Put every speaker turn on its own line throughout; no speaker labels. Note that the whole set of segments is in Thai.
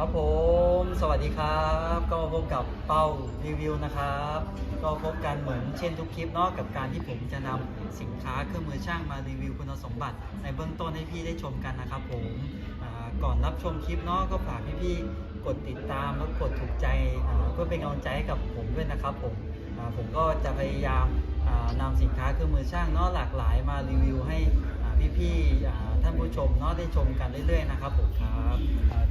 ครับผม สวัสดีครับ ก็พบกับเป้ารีวิวนะครับ ก็พบกันเหมือนเช่นทุกคลิปเนาะกับการที่ผมจะนำสินค้าเครื่องมือช่างมารีวิวคุณสมบัติ ในเบื้องต้นให้พี่ได้ชมกันนะครับผมก่อนรับชมคลิปเนาะก็ฝากพี่ๆกดติดตามแล้วกดถูกใจเพื่อเป็นกำลังใจให้กับผมด้วยนะครับผมผมก็จะพยายามอ่านำสินค้าเครื่องมือช่างเนาะหลากหลายมารีวิวให้พี่ๆ ท่านผู้ชมเนาะได้ชมกันเรื่อยๆนะครับผมครับ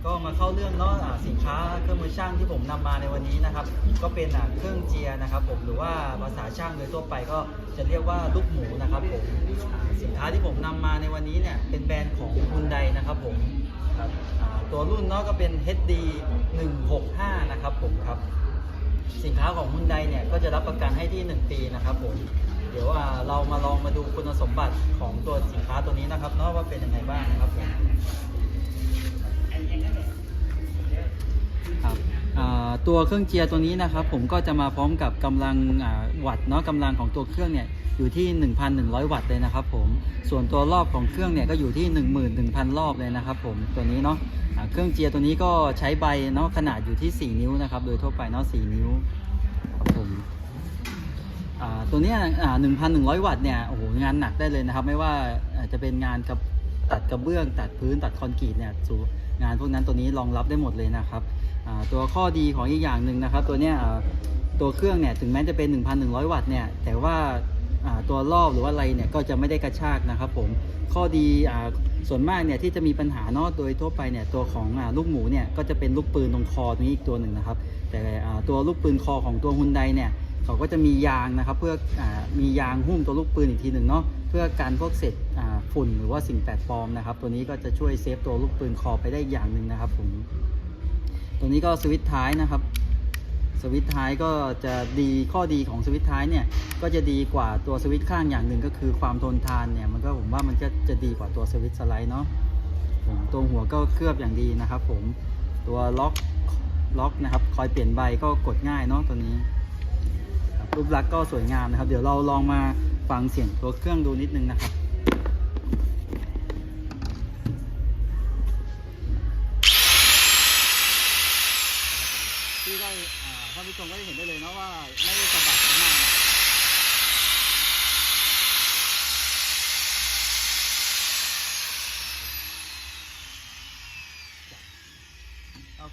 ก็มาเข้าเรื่องเนาะสินค้าเครื่องมือช่างที่ผมนำมาในวันนี้นะครับ ก็เป็นเครื่องเจียนะครับ ผมหรือว่าภาษาช่างโดยทั่วไปก็จะเรียกว่าลูกหมูนะครับผมสินค้าที่ผมนำมาในวันนี้เนี่ยเป็นแบรนด์ของคุณไดนะครับผมตัวรุ่นเนาะก็เป็น HD 165 นะครับผมครับ สินค้าของฮุนไดเนี่ยก็จะรับประกันให้ที่ 1 ปีนะครับผมเดี๋ยวอ่าเรามาลองมาดูคุณสมบัติของตัวสินค้าตัวนี้นะครับเนาะว่าเป็นยังไงบ้างนะครับผมครับตัวเครื่องเจียร์ตัวนี้นะครับ ผมก็จะมาพร้อมกับกำลังวัตต์เนาะกำลังของตัวเครื่องเนี่ยอยู่ที่ 1,100 วัตต์เลยนะครับผมส่วนตัวรอบของเครื่องเนี่ยก็อยู่ที่ 11,000 รอบเลยนะครับผมตัวนี้เนาะ เครื่องเจียตัวนี้ก็ใช้ใบเนาะขนาดอยู่ที่ 4 นิ้วนะครับ โดยทั่วไปเนาะ4นิ้วครับผมตัวนี้ยอ่า1,100วัตต์เนี่ยโอ้โหงานหนักได้เลยนะครับ ไม่ว่าจะเป็นงานกับตัดกระเบื้อง ตัดพื้นตัดคอนกรีตเนี่ยสูงานพวกนั้นตัวนี้รองรับได้หมดเลยนะครับตัวข้อดีของอีกอย่างหนึ่งนะครับ ตัวเนี้ยตัวเครื่องเนี่ยถึงแม้จะเป็น 1,100 วัตต์เนี่ยแต่ว่า ตัวรอบหรือว่าอะไรเนี่ยก็จะไม่ได้กระชากนะครับผมข้อดีอ่าส่วนมากเนี่ยที่จะมีปัญหาเนาะโดยทั่วไปเนี่ยตัวของอลูกหมูเนี่ยก็จะเป็นลูกปืนตรงคอตรงนี้อีกตัวหนึ่งนะครับ แต่ตัวลูกปืนคอของตัวฮุนไดเนี่ยเขาก็จะมียางนะครับเพื่ออมียางหุ้มตัวลูกปืนอีกทีหนึ่งเนาะเพื่อการพวกเศษฝุ่นหรือว่าสิ่งแปลกปลอมนะครับ ตัวนี้ก็จะช่วยเซฟตัวลูกปืนคอไปได้อีกอย่างหนึ่งนะครับผมตัวนี้ก็สวิตช์ท้ายนะครับ สวิตช์ท้ายก็จะดีข้อดีของสวิตช์ท้ายเนี่ยก็จะดีกว่าตัวสวิตข้างอย่างหนึ่งก็คือความทนทานเนี่ยมันก็ผมว่ามันก็จะดีกว่าตัวสวิตสไลด์เนาะผมตัวหัวก็เคลือบอย่างดีนะครับ ผมตัวล็อกล็อกนะครับ คอยเปลี่ยนใบก็กดง่ายเนาะตัวนี้ครับรูปลักษณ์ก็สวยงามนะครับ เดี๋ยวเราลองมาฟังเสียงตัวเครื่องดูนิดนึงนะครับ ผู้ชมก็ได้เห็นได้เลยนะว่าไม่ได้สะบัดมากนะ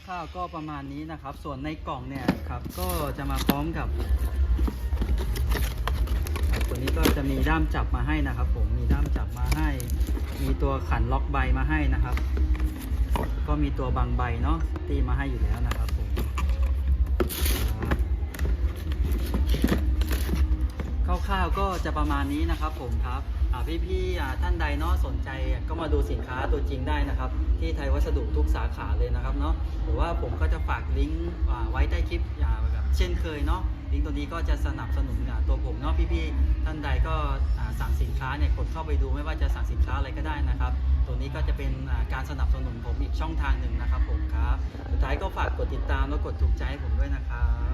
คร่าวก็ประมาณนี้นะครับ ส่วนในกล่องเนี่ยครับ ก็จะมาพร้อมกับ ตัวนี้ก็จะมีด้ามจับมาให้นะครับ ผม มีด้ามจับมาให้ มีตัวขันล็อกใบมาให้นะครับ ก็มีตัวบางใบเนาะตีมาให้อยู่แล้วนะครับผม คร่าวๆก็จะประมาณนี้นะครับผมครับอ่าพี่ๆท่านใดเนาะสนใจก็มาดูสินค้าตัวจริงได้นะครับ ที่ไทยวัสดุทุกสาขาเลยนะครับเนาะหรือว่าผมก็จะฝากลิงก์ไว้ใต้คลิปอ่าแบบเช่นเคยเนาะลิงก์ตัวนี้ก็จะสนับสนุนตัวผมเนาะพี่ๆท่านใดก็สั่งสินค้าเนี่ยกดเข้าไปดูไม่ว่าจะสั่งสินค้าอะไรก็ได้นะครับ ตัวนี้ก็จะเป็นการสนับสนุนผมอีกช่องทางหนึ่งนะครับผมครับสุดท้ายก็ฝากกดติดตามแล้วกดถูกใจให้ผมด้วยนะครับ